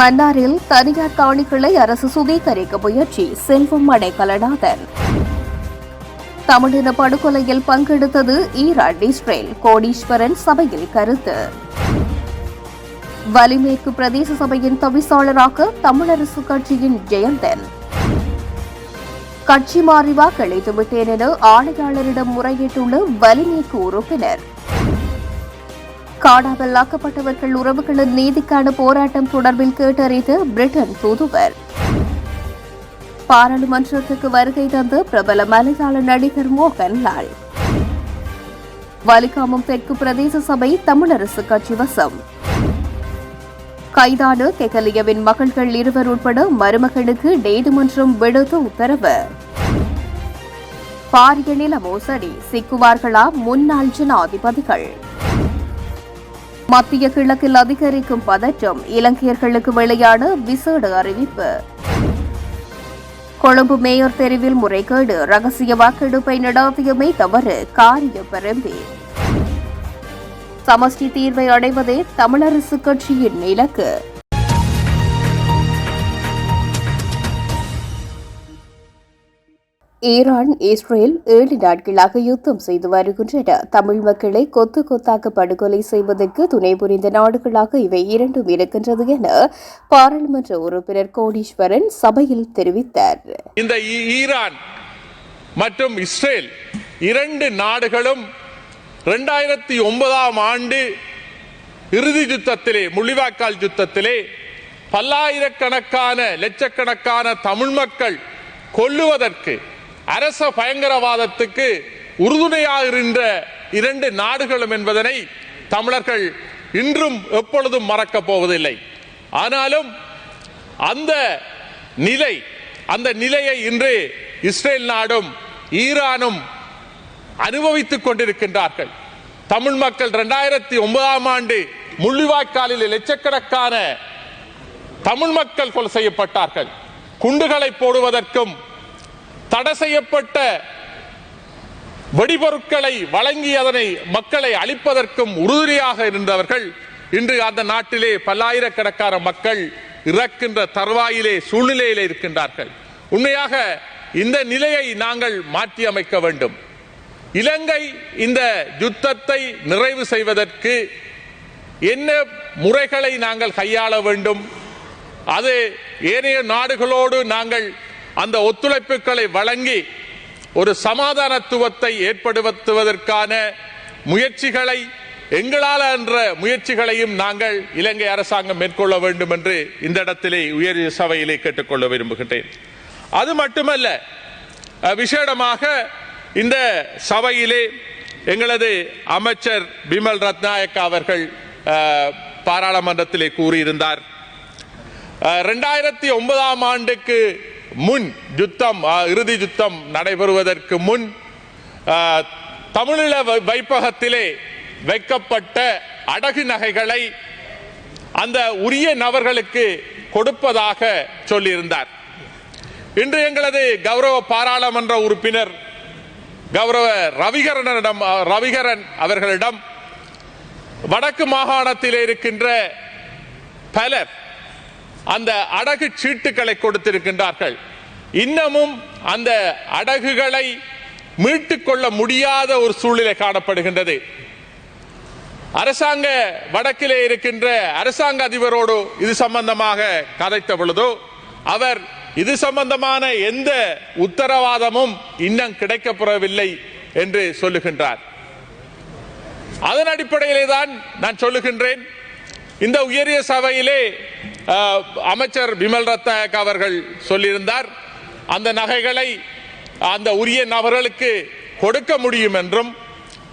மன்னாரில் தனியார் காணிகளை அரசு சுவீகரிக்க முயற்சி செல்வம் அடைக்கலநாதன் தமிழின படுகொலையில் பங்கெடுத்தது ஈரான் இஸ்ரேல் கோடீஸ்வரன் சபையில் கருத்து. வலிமேற்கு பிரதேச சபையின் தவிசாளராக தமிழரசு கட்சியின் ஜெயந்தன். கட்சி மாறி வாக்களித்து விட்டேன் என ஆணையாளரிடம் முறையிட்டுள்ள வலிமேற்கு உறுப்பினர் காடாமல் ஆக்கப்பட்டவர்கள் உறவுகளின் நீதிக்கான போராட்டம் தொடர்பில் கேட்டறிந்த பிரிட்டன் தூதுவர். பாராளுமன்றத்துக்கு வருகை தந்த பிரபல மலையாள நடிகர் மோகன்லால். வலிகாமம் தெற்கு பிரதேச சபை தமிழரசு கட்சி வசம். கைதான கெகலியவின் மகள்கள் இருவர் உட்பட மருமகனுக்கு நீதிமன்றம் விடுத்த உத்தரவு. பாரிய நில மோசடி சிக்குவார்களா முன்னாள் ஜனாதிபதிகள். மத்திய கிழக்கில் அதிகரிக்கும் பதற்றம் இலங்கையர்களுக்கு வெளியான விசேட அறிவிப்பு. கொழும்பு மேயர் தெருவில் முறைகேடு ரகசிய வாக்கெடுப்பை நடாத்தியமே தவறு காரிய பரம்பி. சமஷ்டி தீர்வை அடைவதே தமிழரசு கட்சியின் இலக்கு. ஈரான் இஸ்ரேல் ஏழு நாட்களாக யுத்தம் செய்து வருகின்றன. தமிழ் மக்களை கொத்து கொத்தாக படுகொலை செய்வதற்கு துணை புரிந்த நாடுகளாக இவை இரண்டும் இருக்கின்றது என பாராளுமன்ற உறுப்பினர் கோடீஸ்வரன் சபையில் தெரிவித்தார். இந்த ஈரான் மற்றும் இஸ்ரேல் இரண்டு நாடுகளும் இரண்டாயிரத்தி ஒன்பதாம் ஆண்டு இறுதி யுத்தத்திலே முள்ளிவாய்க்கால் யுத்தத்திலே பல்லாயிரக்கணக்கான லட்சக்கணக்கான தமிழ் மக்கள் கொல்லுவதற்கு அரச பயங்கரவாதத்துக்கு உறுதுணையாக இருந்த இரண்டு நாடுகளும் என்பதனை தமிழர்கள் இன்றும் எப்பொழுதும் மறக்கப் போவதில்லை. ஆனாலும் அந்த நிலை அந்த நிலையை இன்று இஸ்ரேல் நாடும் ஈரானும் அனுபவித்துக் கொண்டிருக்கின்றார்கள். தமிழ் மக்கள் இரண்டாயிரத்தி ஒன்பதாம் ஆண்டு முள்ளிவாய்க்காலில் லட்சக்கணக்கான தமிழ் மக்கள் கொலை செய்யப்பட்டார்கள். குண்டுகளை போடுவதற்கும் தடை செய்யப்பட்ட வெடிபொருட்களை வழங்கி அதனை மக்களை அழிப்பதற்கும் உறுதுணையாக இருந்தவர்கள் இன்று அந்த நாட்டிலே பல்லாயிரக்கணக்கான மக்கள் இறக்கின்ற தருவாயிலே சூழ்நிலையிலே இருக்கின்றார்கள். உண்மையாக இந்த நிலையை நாங்கள் மாற்றி அமைக்க வேண்டும். இலங்கை இந்த யுத்தத்தை நிறைவு செய்வதற்கு என்ன முறைகளை நாங்கள் கையாள வேண்டும்? அது ஏனைய நாடுகளோடு நாங்கள் அந்த ஒத்துழைப்புகளை வழங்கி ஒரு சமாதானத்துவத்தை ஏற்படுத்துவதற்கான முயற்சிகளை எங்களால் என்ற முயற்சிகளையும் நாங்கள் இலங்கை அரசாங்கம் மேற்கொள்ள வேண்டும் என்று இந்த இடத்திலே உயர் சபையிலே கேட்டுக்கொள்ள விரும்புகின்றேன். அது மட்டுமல்ல விசேடமாக இந்த சபையிலே எங்களது அமைச்சர் பிமல் ரத்நாயக்கா அவர்கள் பாராளுமன்றத்திலே கூறியிருந்தார். ரெண்டாயிரத்தி ஒன்பதாம் ஆண்டுக்கு முன் யுத்தம் அஹ், இறுதி யுத்தம் நடைபெறுவதற்கு முன் தமிழீழ வை- வைப்பகத்திலே வைக்கப்பட்ட அடகு நகைகளை அந்த உரிய நபர்களுக்கு கொடுப்பதாக சொல்லியிருந்தார். இன்று எங்களது கௌரவ பாராளுமன்ற உறுப்பினர் கௌரவ ரவிகரனிடம் ரவிகரன் அவர்களிடம் வடக்கு மாகாணத்தில் இருக்கின்ற பலர் அந்த அடகு சீட்டுகளை கொடுத்திருக்கின்றார்கள். இன்னமும் அந்த அடகுகளை மீட்டுக் கொள்ள முடியாத ஒரு சூழ்நிலை காணப்படுகின்றது. அரசாங்க வடக்கிலே இருக்கின்ற அரசாங்க அதிபரோடு இது சம்பந்தமாக கதைத்த பொழுது அவர் இது சம்பந்தமான எந்த உத்தரவாதமும் இன்னும் கிடைக்கப்பெறவில்லை என்று சொல்லுகின்றார். அதன் அடிப்படையிலே தான் நான் சொல்லுகின்றேன். இந்த உயரிய சபையிலே அமைச்சர் பிமல் ரத்தாயக் அவர்கள் சொல்லியிருந்தார் அந்த நகைகளை அந்த உரிய நபர்களுக்கு கொடுக்க முடியும் என்றும்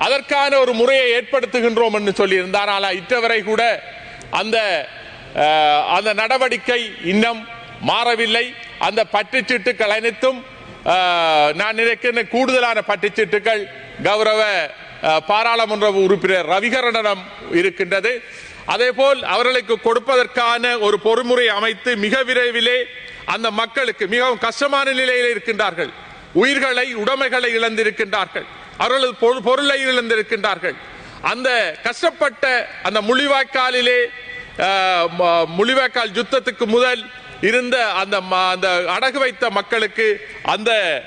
அதற்கான ஒரு முறையை ஏற்படுத்துகின்றோம் என்று சொல்லியிருந்தார். ஆனால் இற்றவரை கூட அந்த அந்த நடவடிக்கை இன்னும் மாறவில்லை. அந்த பட்டுச்சீட்டுக்கள் அனைத்தும் நான் நினைக்கின்ற கூடுதலான பற்றுச்சீட்டுகள் கௌரவ பாராளுமன்ற உறுப்பினர் ரவிகரனிடம் இருக்கின்றது. அதேபோல் அவர்களுக்கு கொடுப்பதற்கான ஒரு பொறுமுறை அமைத்து மிக விரைவிலே அந்த மக்களுக்கு மிகவும் கஷ்டமான நிலையில் இருக்கின்றார்கள். உயிர்களை உடைமைகளை இழந்திருக்கின்றார்கள். அவர்களது பொருளை இழந்திருக்கின்றார்கள். அந்த கஷ்டப்பட்ட அந்த முள்ளிவாய்க்காலிலே ம- முள்ளிவாய்க்கால் யுத்தத்துக்கு முதல் இருந்த அந்த ம- அந்த அடகு வைத்த மக்களுக்கு அந்த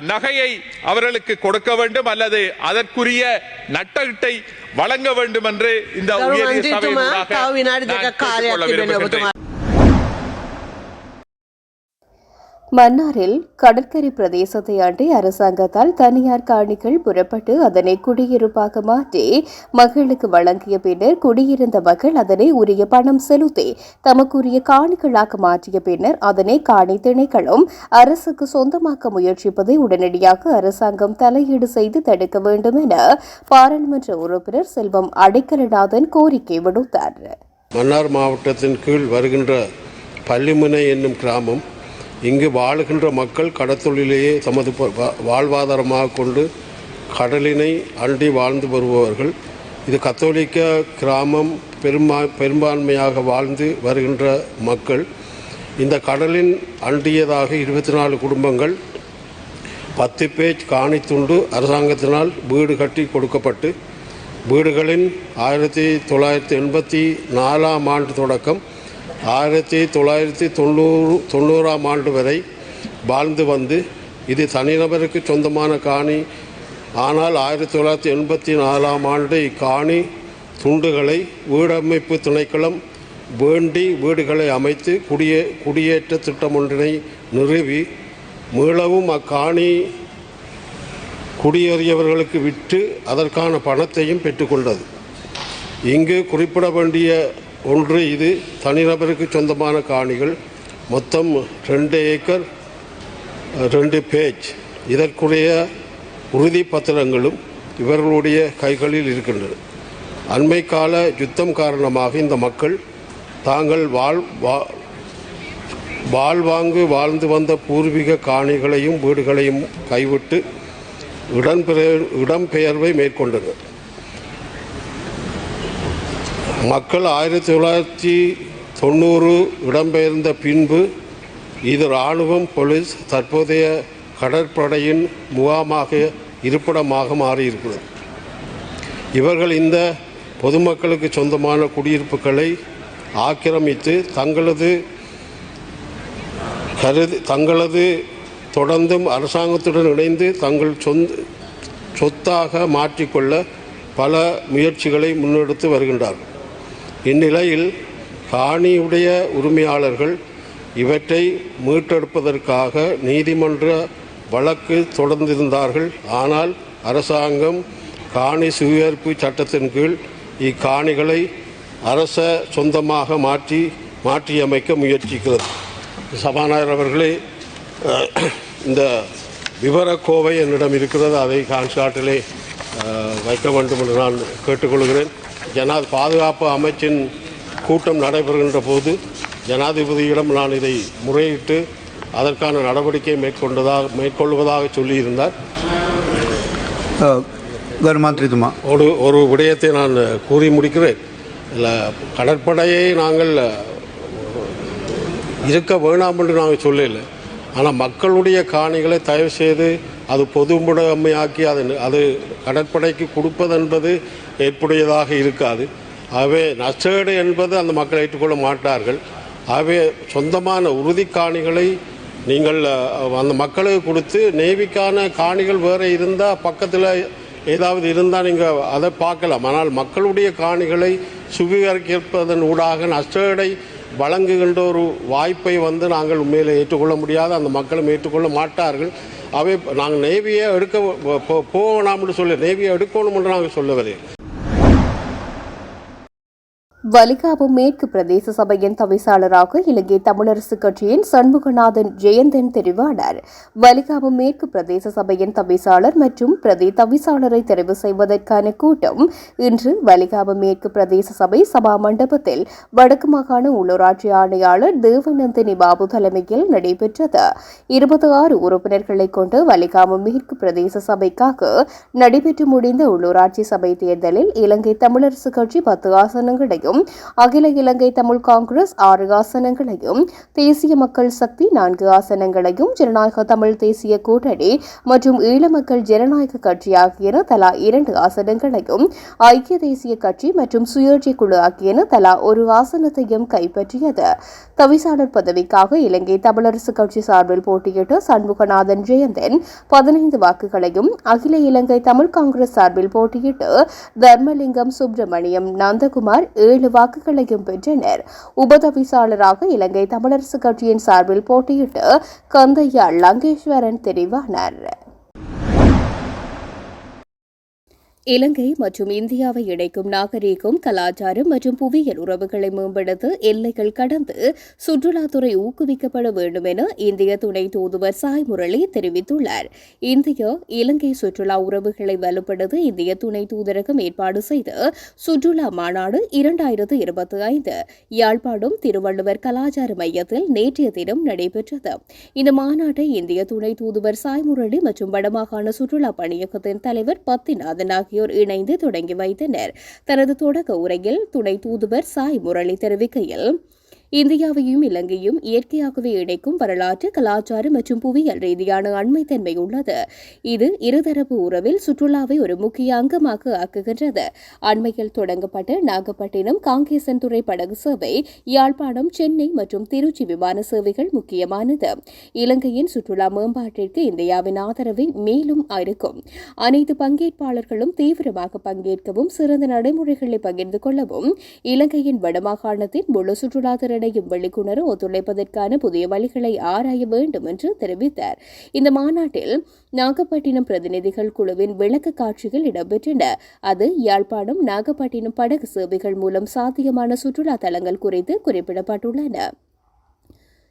நகையை அவர்களுக்கு கொடுக்க வேண்டும் அல்லது அதற்குரிய நட்டத்தை வழங்க வேண்டும் என்று இந்த உயரிய சபையினூடாக மன்னாரில் கடற்கரை பிரதேசத்தை அண்டி அரசாங்கத்தால் தனியார் காணிகள் புறப்பட்டு அதனை குடியிருப்பாக மாற்றி மக்களுக்கு வழங்கிய பின்னர் குடியிருந்த மக்கள் அதனை உரிய பணம் செலுத்தி தமக்குரிய காணிகளாக மாற்றிய பின்னர் அதனை காணி திணைகளும் அரசுக்கு சொந்தமாக்க முயற்சிப்பதை உடனடியாக அரசாங்கம் தலையீடு செய்து தடுக்க வேண்டும் என பாராளுமன்ற உறுப்பினர் செல்வம் அடைக்கலநாதன் கோரிக்கை விடுத்தார். மன்னார் மாவட்டத்தின் கீழ் வருகின்ற பள்ளிமுனை என்னும் கிராமம் இங்கு வாழுகின்ற மக்கள் கடற்தொழிலேயே தமது வா- வாழ்வாதாரமாக கொண்டு கடலினை அண்டி வாழ்ந்து வருபவர்கள். இது கத்தோலிக்க கிராமம் பெரும்பா பெரும்பான்மையாக வாழ்ந்து வருகின்ற மக்கள். இந்த கடலின் அண்டியதாக இருபத்தி நாலு குடும்பங்கள் பத்து பேஜ் காணித்துண்டு அரசாங்கத்தினால் வீடு கட்டி கொடுக்கப்பட்டு வீடுகளின் ஆயிரத்தி தொள்ளாயிரத்தி எண்பத்தி நாலாம் ஆண்டு தொடக்கம் ஆயிரத்தி தொள்ளாயிரத்தி தொண்ணூறு தொண்ணூறாம் ஆண்டு வரை வாழ்ந்து வந்து இது தனிநபருக்கு சொந்தமான காணி. ஆனால் ஆயிரத்தி தொள்ளாயிரத்தி எண்பத்தி நாலாம் ஆண்டு இக்காணி துண்டுகளை வீடமைப்பு திணைக்களம் வேண்டி வீடுகளை அமைத்து குடியே குடியேற்ற திட்டம் ஒன்றினை நிறுவி மீளவும் அக்காணி குடியேறியவர்களுக்கு விற்று அதற்கான பணத்தையும் பெற்றுக்கொண்டது இங்கு குறிப்பிட வேண்டிய ஒன்று இது தனிநபருக்கு சொந்தமான காணிகள். மொத்தம் ரெண்டு ஏக்கர் ரெண்டு பேஜ். இதற்குரிய உறுதி பத்திரங்களும் இவர்களுடைய கைகளில் இருக்கின்றன. அண்மை கால யுத்தம் காரணமாக இந்த மக்கள் தாங்கள் வாழ் வா- வாழ்வாங்கு வாழ்ந்து வந்த பூர்வீக காணிகளையும் வீடுகளையும் கைவிட்டு இடம்பெயர் இடம்பெயர்வை மேற்கொண்டனர். மக்கள் ஆயிரத்தி தொள்ளாயிரத்தி தொண்ணூறு இடம்பெயர்ந்த பின்பு இது இராணுவம் போலீஸ் தற்போதைய கடற்படையின் முகாமாக இருப்பிடமாக மாறியிருக்கிறது. இவர்கள் இந்த பொதுமக்களுக்கு சொந்தமான குடியிருப்புகளை ஆக்கிரமித்து தங்களது கருதி தங்களது தொடர்ந்தும் அரசாங்கத்துடன் இணைந்து தங்கள் சொந்த சொத்தாக மாற்றிக்கொள்ள பல முயற்சிகளை முன்னெடுத்து வருகின்றார்கள். இந்நிலையில் காணியுடைய உரிமையாளர்கள் இவற்றை மீட்டெடுப்பதற்காக நீதிமன்ற வழக்கு தொடர்ந்திருந்தார்கள். ஆனால் அரசாங்கம் காணி சுயேற்பு சட்டத்தின் கீழ் இக்காணிகளை அரச சொந்தமாக மாற்றி மாற்றியமைக்க முயற்சிக்கிறது. சபாநாயகர் அவர்களே இந்த விவரக்கோவை என்னிடம் இருக்கிறது. அதை கான்சாட்டிலே வைக்க வேண்டும் என்று நான் கேட்டுக்கொள்கிறேன். ஜனா பாதுகாப்பு அமைச்சின் கூட்டம் நடைபெறுகின்ற போது ஜனாதிபதியிடம் நான் இதை முறையிட்டு அதற்கான நடவடிக்கை மேற்கொண்டதாக மேற்கொள்வதாக சொல்லியிருந்தார். ஒரு ஒரு விடயத்தை நான் கூறி முடிக்கிறேன். இல்லை கடற்படையை நாங்கள் இருக்க வேணாம் என்று நாங்கள் சொல்லலை. ஆனால் மக்களுடைய காணிகளை தயவு செய்து அது பொது முடமையாக்கி அது அது கடற்படைக்கு கொடுப்பது என்பது ஏற்புடையதாக இருக்காது. ஆகவே நஷ்டஈடு என்பது அந்த மக்கள் ஏற்றுக்கொள்ள மாட்டார்கள். ஆகவே சொந்தமான உறுதி காணிகளை நீங்கள் அந்த மக்களுக்கு கொடுத்து நேவிக்கான காணிகள் வேறு இருந்தால் பக்கத்தில் ஏதாவது இருந்தால் நீங்கள் அதை பார்க்கலாம். ஆனால் மக்களுடைய காணிகளை சுவீகரிப்பதன் ஊடாக நஷ்டஈடை வழங்குகின்ற ஒரு வாய்ப்பை வந்து நாங்கள் உண்மையில் ஏற்றுக்கொள்ள முடியாது. அந்த மக்களும் ஏற்றுக்கொள்ள மாட்டார்கள். அவை நாங்கள் நேவியை எடுக்க போ- போக சொல்லி நேவியை எடுக்கணும் என்று நாங்கள் சொல்லவில்லை. வலிகாவு மேற்கு பிரதேச சபையின் தவிசாளராக இலங்கை தமிழரசு கட்சியின் சண்முகநாதன் ஜெயந்தன் தெரிவானார். வலிகாவு மேற்கு பிரதேச சபையின் தவிசாளர் மற்றும் பிரதி தவிசாளரை தெரிவு செய்வதற்கான கூட்டம் இன்று வலிகாவு மேற்கு பிரதேச சபை சபா மண்டபத்தில் வடக்கு மாகாண உள்ளூராட்சி ஆணையாளர் தேவநந்தினி பாபு தலைமையில் நடைபெற்றது. இருபத்தி ஆறு உறுப்பினர்களை கொண்டு வலிகாவு மேற்கு பிரதேச சபைக்காக நடைபெற்று முடிந்த உள்ளூராட்சி சபை தேர்தலில் இலங்கை தமிழரசு கட்சி பத்து ஆசனங்களையும் ஆசனங்களையும் அகில இலங்கை தமிழ் காங்கிரஸ் ஆறு ஆசனங்களையும் தேசிய மக்கள் சக்தி நான்கு ஆசனங்களையும் ஜனநாயக தமிழ் தேசிய கூட்டணி மற்றும் ஈழ மக்கள் ஜனநாயக கட்சி ஆகியன தலா இரண்டு ஆசனங்களையும் ஐக்கிய தேசிய கட்சி மற்றும் சுயேட்சை குழு ஆகியன தலா ஒரு ஆசனத்தையும் கைப்பற்றியது. தவிசாளர் பதவிக்காக இலங்கை தமிழரசு கட்சி சார்பில் போட்டியிட்ட சண்முகநாதன் ஜெயந்தன் பதினைந்து வாக்குகளையும் அகில இலங்கை தமிழ் காங்கிரஸ் சார்பில் போட்டியிட்டு தர்மலிங்கம் சுப்பிரமணியம் நந்தகுமார் ஏழு வாக்குகளையும் பெற்றனர். உபதவிசாளராக இலங்கை தமிழரசு கட்சியின் சார்பில் போட்டியிட்டு கந்தையா லங்கேஸ்வரன் தெரிவானார். இலங்கை மற்றும் இந்தியாவை இணைக்கும் நாகரீகம் கலாச்சாரம் மற்றும் புவியியல் உறவுகளை மேம்படுத்த எல்லைகள் கடந்து சுற்றுலாத்துறை ஊக்குவிக்கப்பட வேண்டும் என இந்திய துணை தூதுவர் சாய் முரளி தெரிவித்துள்ளார். இந்தியா இலங்கை சுற்றுலா உறவுகளை வலுப்படுத்த இந்திய துணை தூதரகம் ஏற்பாடு செய்த சுற்றுலா மாநாடு இரண்டாயிரத்து இருபத்தி ஐந்து யாழ்ப்பாணம் திருவள்ளுவர் கலாச்சார மையத்தில் நேற்றைய தினம் நடைபெற்றது. இந்த மாநாட்டை இந்திய துணை தூதுவர் சாய் முரளி மற்றும் வடமாகாண சுற்றுலா பணியகத்தின் தலைவர் பத்திநாதன் ஆகியோர் இணைந்து தொடங்கி வைத்தனர். தனது தொடக்க உரையில் துணை தூதுவர் சாய் முரளி தெரிவிக்கையில் இந்தியாவையும் இலங்கையும் இயற்கையாகவே இணைக்கும் வரலாற்று கலாச்சாரம் மற்றும் புவியியல் ரீதியான அண்மைத்தன்மை உள்ளது. இது இருதரப்பு உறவில் சுற்றுலாவை ஒரு முக்கிய அங்கமாக ஆக்குகின்றது. அண்மையில் தொடங்கப்பட்ட நாகப்பட்டினம் காங்கேசன் துறை படகு சேவை யாழ்ப்பாணம் சென்னை மற்றும் திருச்சி விமான சேவைகள் முக்கியமானது. இலங்கையின் சுற்றுலா மேம்பாட்டிற்கு இந்தியாவின் ஆதரவை மேலும் இருக்கும். அனைத்து பங்கேற்பாளர்களும் தீவிரமாக பங்கேற்கவும் சிறந்த நடைமுறைகளை பகிர்ந்து கொள்ளவும் இலங்கையின் வடமாகாணத்தின் முழு சுற்றுலா சென்றடையும் வெளிக்கொணர ஒத்துழைப்பதற்கான புதிய வழிகளை ஆராய வேண்டும் என்று தெரிவித்தார். இந்த மாநாட்டில் நாகப்பட்டினம் பிரதிநிதிகள் குழுவின் விளக்க காட்சிகள் இடம்பெற்றன. அது யாழ்ப்பாணம் நாகப்பட்டினம் படகு சேவைகள் மூலம் சாத்தியமான சுற்றுலா தலங்கள் குறித்து குறிப்பிடப்பட்டுள்ளன.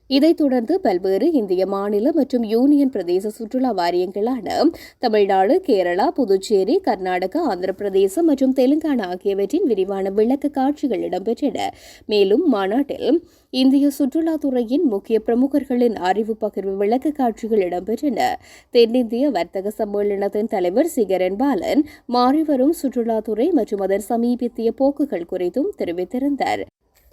இதைத் தொடர்ந்து பல்வேறு இந்திய மாநில மற்றும் யூனியன் பிரதேச சுற்றுலா வாரியங்களான தமிழ்நாடு கேரளா புதுச்சேரி கர்நாடகா ஆந்திர பிரதேசம் மற்றும் தெலுங்கானா ஆகியவற்றின் விரிவான விளக்க காட்சிகள் இடம்பெற்றன. மேலும் மாநாட்டில் இந்திய சுற்றுலாத்துறையின் முக்கிய பிரமுகர்களின் அறிவு பகிர்வு விளக்க காட்சிகள் இடம்பெற்றன. தென்னிந்திய வர்த்தக சம்மேளனத்தின் தலைவர் சிகரன் பாலன் மாறிவரும் சுற்றுலாத்துறை மற்றும் அதன் சமீபத்திய போக்குகள் குறித்தும் தெரிவித்திருந்தார்.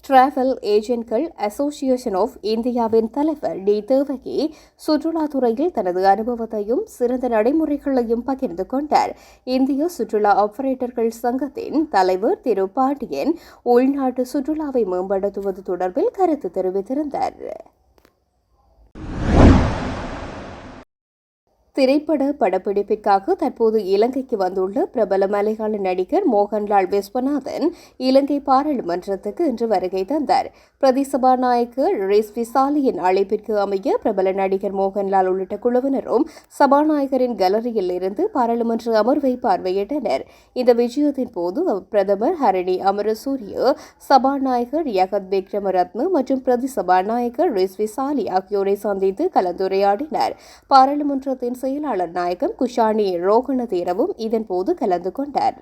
டிராவல் ஏஜென்ட்கள் அசோசியேஷன் ஆஃப் இந்தியாவின் தலைவர் டி. தேவகி சுற்றுலாத்துறையில் தனது அனுபவத்தையும் சிறந்த நடைமுறைகளையும் பகிர்ந்து கொண்டார். இந்திய சுற்றுலா ஆபரேட்டர்கள் சங்கத்தின் தலைவர் திரு. பாண்டியன் உள்நாட்டு சுற்றுலாவை மேம்படுத்துவது தொடர்பில் கருத்து தெரிவித்திருந்தார். திரைப்பட படப்பிடிப்பிற்காக தற்போது இலங்கைக்கு வந்துள்ள பிரபல மலையாள நடிகர் மோகன்லால் விஸ்வநாதன் இலங்கை பாராளுமன்றத்துக்கு இன்று வருகை தந்தார். பிரதி சபாநாயகர் ரிஸ்வி சாலியின் அழைப்பிற்கு அமைய பிரபல நடிகர் மோகன்லால் உள்ளிட்ட குழுவினரும் சபாநாயகரின் கலரியில் இருந்து பாராளுமன்ற அமர்வை பார்வையிட்டனர். இந்த விஜயத்தின் போது பிரதமர் ஹரணி அமரசூரிய சபாநாயகர் யகத் விக்ரமரத்ன மற்றும் பிரதி சபாநாயகர் ரிஸ்வி சாலி ஆகியோரை சந்தித்து கலந்துரையாடினர். பாராளுமன்றத்தின் செயலாளர் நாயகம் குஷானி ரோகண தேரவும் இதன்போது கலந்து கொண்டார்.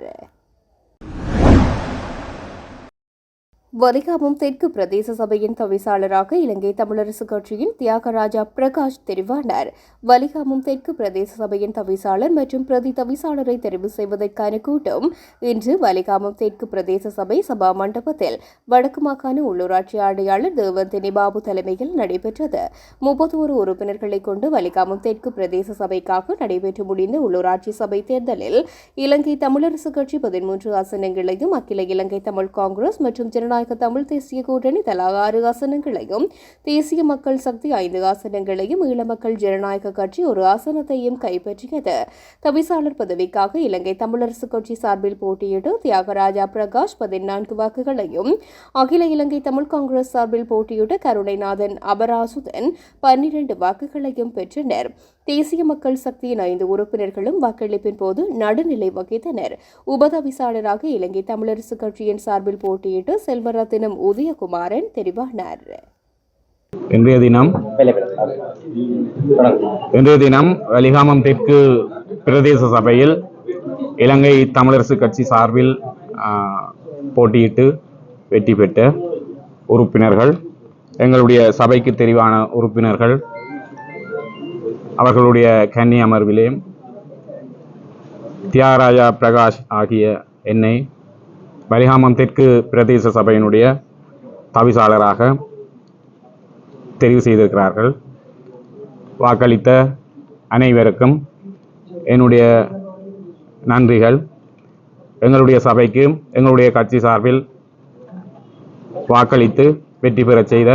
வலிகாமம் தெற்கு பிரதேச சபையின் தவிசாளராக இலங்கை தமிழரசு கட்சியின் தியாகராஜா பிரகாஷ் தெரிவானார். வலிகாமம் தெற்கு பிரதேச சபையின் தவிசாளர் மற்றும் பிரதி தவிசாளரை தெரிவு செய்வதற்கான கூட்டம் இன்று வலிகாமம் தெற்கு பிரதேச சபை சபா மண்டபத்தில் வடக்கு மாகாண உள்ளூராட்சி ஆணையாளர் தேவந்தினி பாபு தலைமையில் நடைபெற்றது. முப்பத்தோரு உறுப்பினர்களை கொண்டு வலிகாமம் தெற்கு பிரதேச சபைக்காக நடைபெற்று முடிந்த உள்ளூராட்சி சபை தேர்தலில் இலங்கை தமிழரசு கட்சி பதிமூன்று ஆசனங்களையும் அகில இலங்கை தமிழ் காங்கிரஸ் மற்றும் ஜனநாயக ஜனநாயக தமிழ் தேசிய கூட்டணி தலா ஆறு ஆசனங்களையும் தேசிய மக்கள் சக்தி ஐந்து ஆசனங்களையும் ஈழ மக்கள் ஜனநாயக கட்சி ஒரு ஆசனத்தையும் கைப்பற்றியது. தவிசாளர் பதவிக்காக இலங்கை தமிழரசு கட்சி சார்பில் போட்டியிட்டு தியாகராஜா பிரகாஷ் பதினான்கு வாக்குகளையும் அகில இலங்கை தமிழ் காங்கிரஸ் சார்பில் போட்டியிட்ட கருணைநாதன் அபராசுதன் பன்னிரண்டு வாக்குகளையும் பெற்றனர். தேசிய மக்கள் சக்தியின் ஐந்து உறுப்பினர்களும் வாக்களிப்பின் போது நடுநிலை வகித்தனர். உபதவிசாளராக இலங்கை தமிழரசு கட்சியின் சார்பில் போட்டியிட்டு செல்வ செல்வரத்தினம் உதயகுமாரன் தெரிவானார். இன்றைய தினம் இன்றைய தினம் வலிகாமம் தெற்கு பிரதேச சபையில் இலங்கை தமிழரசு கட்சி சார்பில் போட்டியிட்டு வெற்றி பெற்ற உறுப்பினர்கள் எங்களுடைய சபைக்கு தெரிவான உறுப்பினர்கள் அவர்களுடைய கன்னி அமர்விலே தியாகராஜா பிரகாஷ் ஆகிய என்னை பரிகாமம் தெற்கு பிரதேச சபையினுடைய தவிசாளராக தெரிவு செய்திருக்கிறார்கள். வாக்களித்த அனைவருக்கும் என்னுடைய நன்றிகள். எங்களுடைய சபைக்கு எங்களுடைய கட்சி சார்பில் வாக்களித்து வெற்றி பெறச் செய்த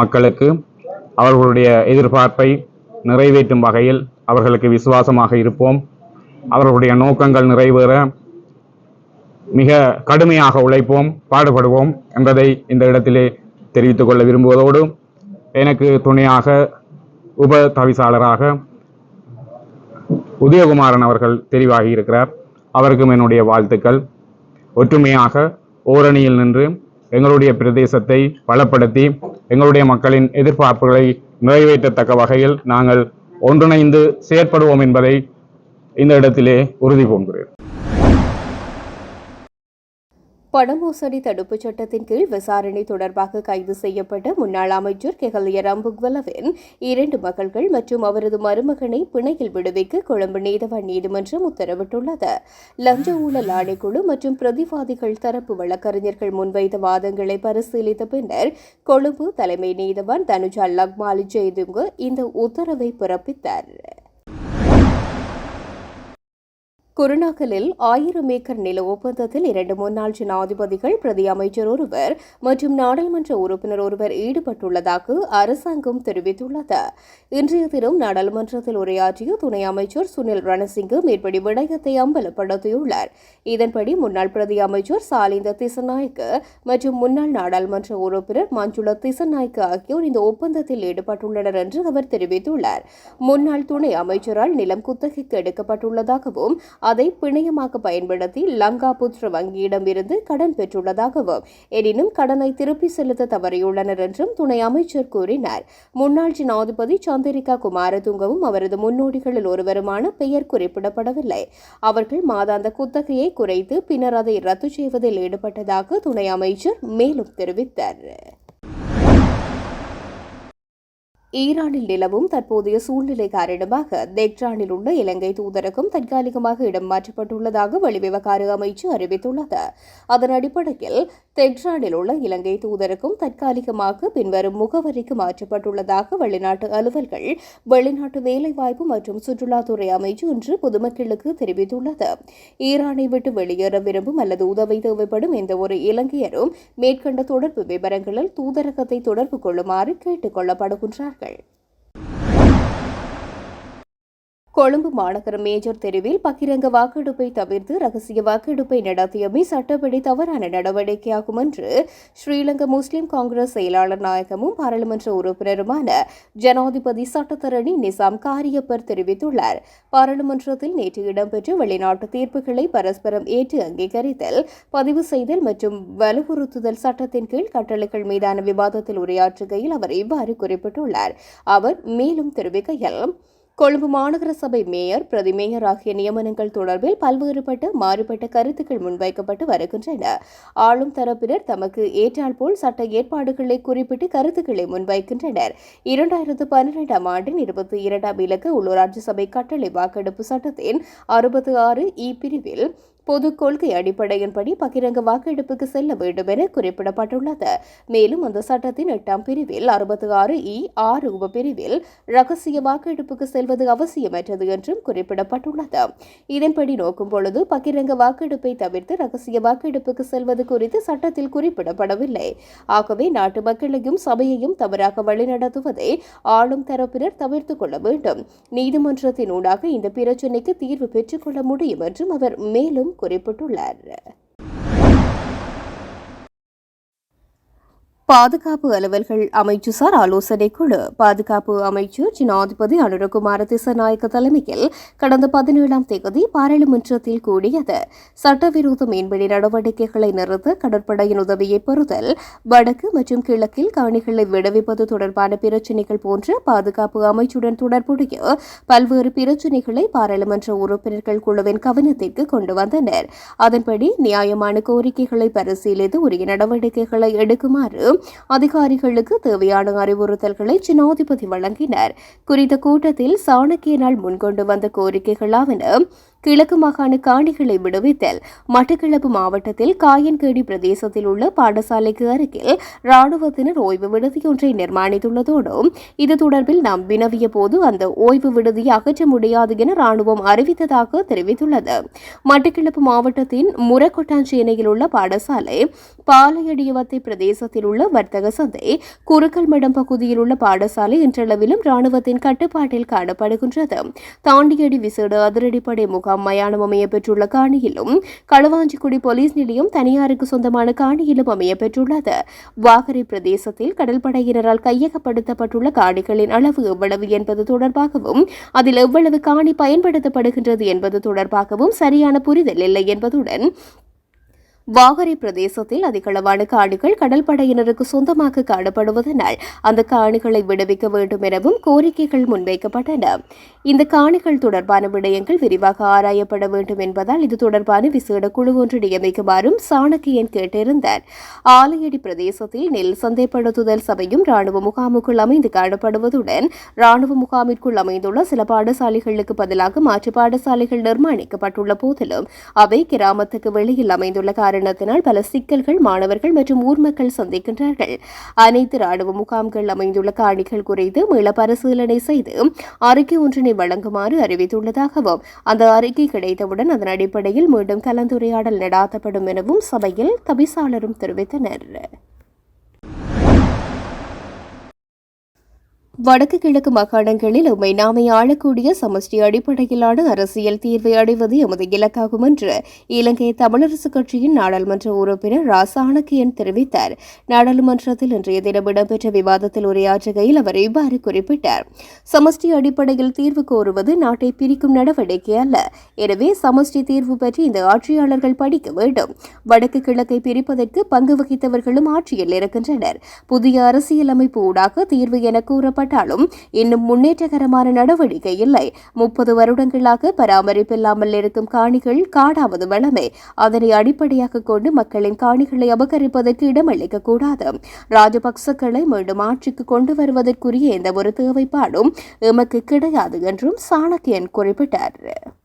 மக்களுக்கு அவர்களுடைய எதிர்பார்ப்பை நிறைவேற்றும் வகையில் அவர்களுக்கு விசுவாசமாக இருப்போம். அவர்களுடைய நோக்கங்கள் நிறைவேற மிக கடுமையாக உழைப்போம் பாடுபடுவோம் என்பதை இந்த இடத்திலே தெரிவித்துக் கொள்ள விரும்புவதோடு எனக்கு துணையாக உப தவிசாளராக உதயகுமாரன் அவர்கள் தெரிவாகி இருக்கிறார். அவருக்கும் என்னுடைய வாழ்த்துக்கள். ஒற்றுமையாக ஓரணியில் நின்று எங்களுடைய பிரதேசத்தை பலப்படுத்தி எங்களுடைய மக்களின் எதிர்பார்ப்புகளை நிறைவேற்றத்தக்க வகையில் நாங்கள் ஒன்றிணைந்து செயற்படுவோம் என்பதை இந்த இடத்திலே உறுதி பூண்கிறேன் பணமோசடி தடுப்புச் சட்டத்தின் கீழ் விசாரணை தொடர்பாக கைது செய்யப்பட்ட முன்னாள் அமைச்சர் கெஹலிய ரம்புக்வலவின் இரண்டு மகள்கள் மற்றும் அவரது மருமகனை பிணையில் விடுவிக்க கொழும்பு நீதவான் நீதிமன்றம் உத்தரவிட்டுள்ளது. லஞ்ச ஊழல் ஆணைக்குழு மற்றும் பிரதிவாதிகள் தரப்பு வழக்கறிஞர்கள் முன்வைத்த வாதங்களை பரிசீலித்த பின்னர் கொழும்பு தலைமை நீதவான் தனுஜா லக்மாலி ஜெய்துங்கு இந்த உத்தரவை பிறப்பித்தார். குருநாகலில் ஆயிரம் ஏக்கர் நில ஒப்பந்தத்தில் இரண்டு முன்னாள் ஜனாதிபதிகள் பிரதி அமைச்சர் ஒருவர் மற்றும் நாடாளுமன்ற உறுப்பினர் ஒருவர் ஈடுபட்டுள்ளதாக அரசாங்கம் தெரிவித்துள்ளது. இன்றைய தினம் நாடாளுமன்றத்தில் உரையாற்றிய துணை அமைச்சர் சுனில் ரணசிங்கு மேற்படி விடயத்தை அம்பலப்படுத்தியுள்ளார். இதன்படி முன்னாள் பிரதி அமைச்சர் சாலிந்த திசநாயக்க மற்றும் முன்னாள் நாடாளுமன்ற உறுப்பினர் மஞ்சுள திசநாயக்க ஆகியோர் இந்த ஒப்பந்தத்தில் ஈடுபட்டுள்ளனர் என்று அவர் தெரிவித்துள்ளார். முன்னாள் துணை அமைச்சரால் நிலம் குத்தகைக்கு எடுக்கப்பட்டுள்ளதாகவும் அதை பிணையமாக பயன்படுத்தி லங்கா புத்ர வங்கியிடம் இருந்து கடன் பெற்றுள்ளதாகவும் எனினும் கடனை திருப்பி செலுத்த தவறியுள்ளனர் என்றும் துணை அமைச்சர் கூறினார். முன்னாள் ஜனாதிபதி சந்திரிகா குமாரதுங்கவும் அவரது முன்னோடிகளில் ஒருவருமான பெயர் குறிப்பிடப்படவில்லை. அவர்கள் மாதாந்த குத்தகையை குறைத்து பின்னர் அதை ரத்து செய்வதில் ஈடுபட்டதாக துணை அமைச்சர் மேலும் தெரிவித்தார். ஈரானில் நிலவும் தற்போதைய சூழ்நிலை காரணமாக தெக்ரானில் உள்ள இலங்கை தூதரகம் தற்காலிகமாக இடம் மாற்றப்பட்டுள்ளதாக வெளிவிவகார அமைச்சு அறிவித்துள்ளது. அதன் அடிப்படையில் தெக்ரானில் உள்ள இலங்கை தூதரகம் தற்காலிகமாக பின்வரும் முகவரிக்கு மாற்றப்பட்டுள்ளதாக வெளிநாட்டு அலுவல்கள் வெளிநாட்டு வேலைவாய்ப்பு மற்றும் சுற்றுலாத்துறை அமைச்சு இன்று பொதுமக்களுக்கு தெரிவித்துள்ளது. ஈரானை விட்டு வெளியேற விரும்பும் அல்லது உதவி தேவைப்படும் எந்த ஒரு இலங்கையரும் மேற்கண்ட தொடர்பு விவரங்களில் தூதரகத்தை தொடர்பு கொள்ளுமாறு கேட்டுக் கொள்ளப்படுகின்றார்கள். Okay. கொழும்பு மாநகர மேஜர் தெருவில் பகிரங்க வாக்கெடுப்பை தவிர்த்து ரகசிய வாக்கெடுப்பை நடத்தியமை சட்டப்படி தவறான நடவடிக்கையாகும் என்று ஸ்ரீலங்கா முஸ்லிம் காங்கிரஸ் செயலாளர் நாயகமும் பாராளுமன்ற உறுப்பினருமான ஜனாதிபதி சட்டத்தரணி நிசாம் காரியப்பர் தெரிவித்துள்ளார். பாராளுமன்றத்தில் நேற்று இடம்பெற்ற வெளிநாட்டு தீர்ப்புகளை பரஸ்பரம் ஏற்று அங்கீகரித்தல் பதிவு செய்தல் மற்றும் வலுவுறுத்துதல் சட்டத்தின் கீழ் கட்டளைகள் மீதான விவாதத்தில் உரையாற்றுகையில் அவர் இவ்வாறு குறிப்பிட்டுள்ளார். அவர் மேலும் தெரிவிக்கையில் கொழும்பு மாநகர சபை மேயர் பிரதி மேயர் ஆகிய நியமனங்கள் தொடர்பில் பல்வேறுபட்ட மாறுபட்ட கருத்துக்கள் முன்வைக்கப்பட்டு வருகின்றன. ஆளும் தரப்பினர் தமக்கு ஏற்றால் போல் சட்ட ஏற்பாடுகளை குறிப்பிட்டு கருத்துக்களை முன்வைக்கின்றனர். இரண்டாயிரத்து பன்னிரெண்டாம் ஆண்டின் இருபத்தி இரண்டாம் இலக்க உள்ளூராட்சி சபை கட்டளை வாக்கெடுப்பு சட்டத்தின் அறுபத்தி ஆறு இ பிரிவில் பொது கொள்கை அடிப்படையின்படி பகிரங்க வாக்கெடுப்புக்கு செல்ல வேண்டும் என குறிப்பிடப்பட்டுள்ளது. மேலும் அந்த சட்டத்தின் எட்டாம் பிரிவில் அறுபத்தி ஆறு இ ஆறு உபப்பிரிவில் ரகசிய வாக்கெடுப்புக்கு செல்வது அவசியமற்றது என்றும் குறிப்பிடப்பட்டுள்ளது. இதன்படி நோக்கும் பொழுது பகிரங்க வாக்கெடுப்பை தவிர்த்து ரகசிய வாக்கெடுப்புக்கு செல்வது குறித்து சட்டத்தில் குறிப்பிடப்படவில்லை. ஆகவே நாட்டு மக்களையும் சபையையும் தவறாக வழிநடத்துவதை ஆளும் தரப்பினர் தவிர்த்துக் கொள்ள வேண்டும். நீதிமன்றத்தின் ஊடாக இந்த பிரச்சினைக்கு தீர்வு பெற்றுக்கொள்ள முடியும் என்றும் அவர் மேலும் குறிப்பிட்டுள்ளார். பாதுகாப்பு அலுவல்கள் அமைச்சுசார் ஆலோசனை குழு. பாதுகாப்பு அமைச்சர் ஜனாதிபதி அனுரகுமார திசநாயக்க தலைமையில் கடந்த பதினேழாம் தேதி பாராளுமன்றத்தில் கூடியது. சட்டவிரோத மீன்பிடி நடவடிக்கைகளை நிறுத்த கடற்படையின் உதவியை பெறுதல் வடக்கு மற்றும் கிழக்கில் காணிகளை விடுவிப்பது தொடர்பான பிரச்சினைகள் போன்ற பாதுகாப்பு அமைச்சுடன் தொடர்புடைய பல்வேறு பிரச்சினைகளை பாராளுமன்ற உறுப்பினர்கள் குழுவின் கவனத்திற்கு கொண்டு வந்தனர். அதன்படி நியாயமான கோரிக்கைகளை பரிசீலித்து உரிய நடவடிக்கைகளை எடுக்குமாறு அதிகாரிகளுக்கு தேவையான அறிவுறுத்தல்களை ஜனாதிபதி வழங்கினார். குறித்த கூட்டத்தில் சாணக்கியனால் முன்கொண்டு வந்த கோரிக்கைகளாவன கிழக்கு மாகாண காணிகளை விடுவித்தல். மட்டக்களப்பு மாவட்டத்தில் காயன்கேடி பிரதேசத்தில் உள்ள பாடசாலைக்கு அருகில் ராணுவத்தினர் ஓய்வு விடுதியொன்றை நிர்மாணித்துள்ளதோடு இது தொடர்பில் நாம் வினவிய போது அந்த ஓய்வு விடுதியை அகற்ற முடியாது என ராணுவம் அறிவித்ததாக தெரிவித்துள்ளது. மட்டக்களப்பு மாவட்டத்தின் முரக்கொட்டாஞ்சேனையில் உள்ள பாடசாலை பாலையடியவத்தை பிரதேசத்தில் உள்ள வர்த்தக சந்தை குறுக்கல்மடம் பகுதியில் உள்ள பாடசாலை இன்றளவிலும் ராணுவத்தின் கட்டுப்பாட்டில் காணப்படுகின்றது. தாண்டியடி விசேட அதிரடிப்படை முகாம் மயானம் அமைய பெற்றுள்ள காணியிலும் களுவாஞ்சிக்குடி போலீஸ் நிலையம் தனியாருக்கு சொந்தமான காணியிலும் அமைய பெற்றுள்ளது வாகரை பிரதேசத்தில் கடற்படையினரால் கையகப்படுத்தப்பட்டுள்ள காணிகளின் அளவு எவ்வளவு என்பது தொடர்பாகவும் அதில் எவ்வளவு காணி பயன்படுத்தப்படுகின்றது என்பது தொடர்பாகவும் சரியான புரிதல் இல்லை என்பதுடன் வாகரை பிரதேசத்தில் அதிகளவான காணிகள் கடல் படையினருக்கு சொந்தமாக காணப்படுவதனால் அந்த காணிகளை விடுவிக்க வேண்டும் எனவும் கோரிக்கைகள் முன்வைக்கப்பட்டன. இந்த காணிகள் தொடர்பான விடயங்கள் விரிவாக ஆராயப்பட வேண்டும் என்பதால் இது தொடர்பான விசேட குழு ஒன்று நியமிக்குமாறும் சாணக்கியன் கேட்டிருந்தார். ஆலையடி பிரதேசத்தில் நெல் சந்தைப்படுத்துதல் சபையும் ராணுவ முகாமுக்குள் அமைந்து காணப்படுவதுடன் ராணுவ முகாமிற்குள் அமைந்துள்ள சில பாடசாலைகளுக்கு பதிலாக மாற்று பாடசாலைகள் நிர்மாணிக்கப்பட்டுள்ள போதிலும் அவை கிராமத்துக்கு வெளியில் அமைந்துள்ள காரணம் காரணத்தினால் பல சிக்கல்கள் மாணவர்கள் மற்றும் ஊர் மக்கள் சந்திக்கின்றார்கள். அனைத்து ராணுவ முகாம்கள் அமைந்துள்ள காணிகள் குறித்து மீள பரிசீலனை செய்து அறிக்கை ஒன்றினை வழங்குமாறு அறிவித்துள்ளதாகவும் அந்த அறிக்கை கிடைத்தவுடன் அதன் அடிப்படையில் மீண்டும் கலந்துரையாடல் நடாத்தப்படும் எனவும் சபையில் தவிசாளரும் தெரிவித்தனர். வடக்கு கிழக்கு மாகாணங்களில் உண்மை நாமை ஆளக்கூடிய சமஷ்டி அடிப்படையிலான அரசியல் தீர்வை அடைவது எமது இலக்காகும் என்று இலங்கை தமிழரசு கட்சியின் நாடாளுமன்ற உறுப்பினர் ராசாணக்கியன் தெரிவித்தார். நாடாளுமன்றத்தில் இன்றைய தினம் இடம்பெற்ற விவாதத்தில் உரையாற்றுகையில் அவர் இவ்வாறு குறிப்பிட்டார். சமஷ்டி அடிப்படையில் தீர்வு கோருவது நாட்டை பிரிக்கும் நடவடிக்கை அல்ல. எனவே சமஷ்டி தீர்வு பற்றி இந்த ஆட்சியாளர்கள் படிக்க வேண்டும். வடக்கு கிழக்கை பிரிப்பதற்கு பங்கு வகித்தவர்களும் ஆட்சியில் இருக்கின்றனர். புதிய அரசியலமைப்பு ஊடாக தீர்வு என கூறப்பட்டாலும் இன்னும் முன்னேற்றகரமான நடவடிக்கை இல்லை. முப்பது வருடங்களாக பராமரிப்பில்லாமல் இருக்கும் காணிகள் காடாவது வளமே. அதனை அடிப்படையாக கொண்டு மக்களின் காணிகளை அபகரிப்பதற்கு இடமளிக்க கூடாது. ராஜபக்சக்களை மீண்டும் ஆட்சிக்கு கொண்டு வருவதற்குரிய எந்த ஒரு தேவைப்பாடும் எமக்கு கிடையாது என்றும் சாணக்கியன் குறிப்பிட்டார்.